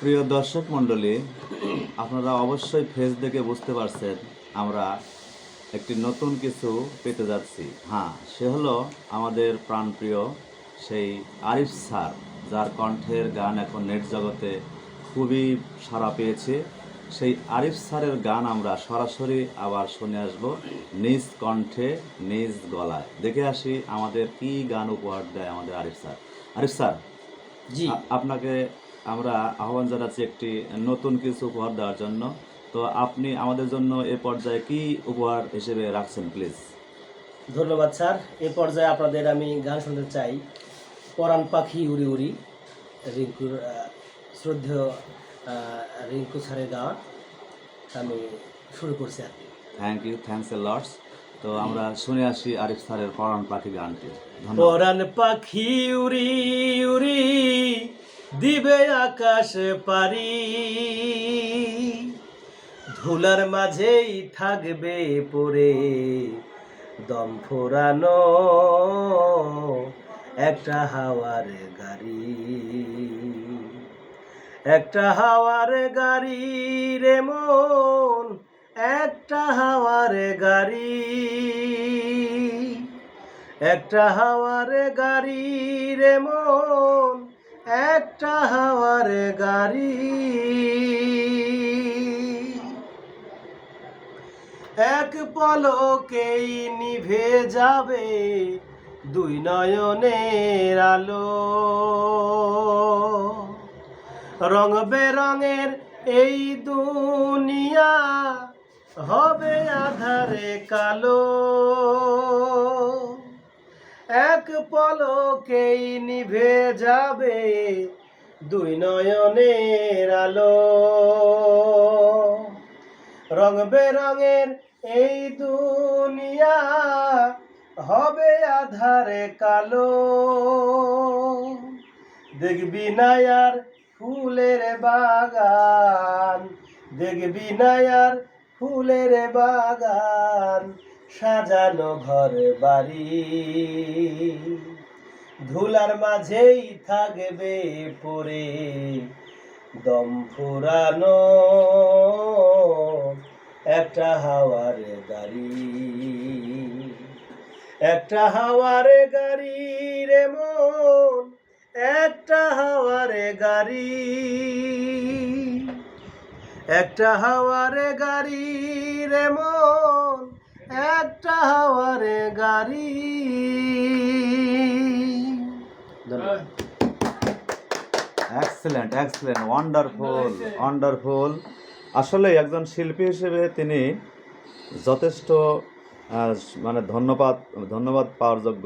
প্রিয় দর্শক মণ্ডলী আপনারা অবশ্যই ফেস দেখে বুঝতে পারছেন আমরা একটি নতুন কিছু পেতে যাচ্ছি। হ্যাঁ সে হলো আমাদের প্রাণপ্রিয় সেই আরিফ স্যার যার কণ্ঠের গান এখন নেট জগতে খুবই সাড়া পেয়েছে। সেই আরিফ স্যারের গান আমরা সরাসরি আবার শুনে আসব নিজ কণ্ঠে নিজ গলায়। দেখে আসি আমাদের কি গান উপহার দেয় আমাদের আরিফ স্যার। আরিফ স্যার জি। আপনাকে আমরা আহ্বান জানাচ্ছি একটি নতুন কিছু উপহার দেওয়ার জন্য। তো আপনি আমাদের জন্য এ পর্যায়ে কি উপহার হিসেবে রাখছেন প্লিজ ধন্যবাদ স্যার। এ পর্যায়ে আপনাদের আমি গান শুনতে চাই। পরাণ পাখি উড়ি উড়ি রিঙ্কুর শ্রদ্ধেয় রিঙ্কু স্যারের গান আমি শুরু করছি আর কি। Thank you thanks a lords তো আমরা শুনে আসি আরিফ স্যারের পরাণ পাখি গানটি। পরাণ পাখি উড়ি উড়ি দিবে আকাশ পারি। ধুলার মাঝেই থাকবে পড়ে দম ফোরানো একটা হাওয়ার গাড়ি। একটা হাওয়ার গাড়ি রে মন, একটা হাওয়ার গাড়ি। একটা হাওয়ার গাড়ি রে মন একটা হাওয়ার গাড়ি। এক পলকেই নিভে যাবে দুই নয়নের আলো। রং বেরঙের এই দুনিয়া হবে আধারে কালো। এক পলকেই নিভে যাবে দুই নয়নের আলো। রং বেরঙের এই দুনিয়া হবে আধারে কালো। দেখবি নায়ার ফুলের বাগান, দেখবি নায়ার ফুলের বাগান সাজানো ঘর বাড়ি ধুলার মাঝেই থাকবে পড়ে দম ফুরানো একটা হাওয়ার গাড়ি। একটা হাওয়ার গাড়ি রে মন, একটা হাওয়ার গাড়ি। একটা হাওয়ার গাড়ি রে মন একটা হাওয়ার গাড়ি। এক্সেলেন্ট এক্সেলেন্ট ওয়ান্ডারফুল ওয়ান্ডারফুল আসলে একজন শিল্পী হিসেবে তিনি যথেষ্ট মানে ধন্যবাদ ধন্যবাদ পাওয়ার যোগ্য।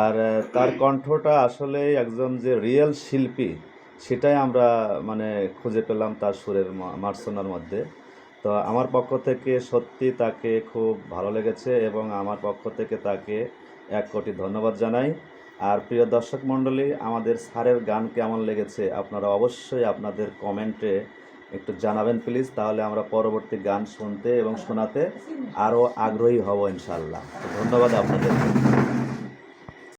আর তার কণ্ঠটা আসলে একজন যে রিয়েল শিল্পী সেটাই আমরা মানে খুঁজে পেলাম তার সুরের মার্সনার মধ্যে। তো আমার পক্ষ থেকে সত্যি তাকে খুব ভালো লেগেছে এবং আমার পক্ষ থেকে তাকে এক কোটি ধন্যবাদ জানাই। আর প্রিয় দর্শক মণ্ডলী, আমাদের স্যারের গান কেমন লেগেছে আপনারা অবশ্যই আপনাদের কমেন্টে একটু জানাবেন প্লিজ, তাহলে আমরা পরবর্তী গান শুনতে এবং শোনাতে আরও আগ্রহী হব ইনশাল্লাহ ধন্যবাদ আপনাদের।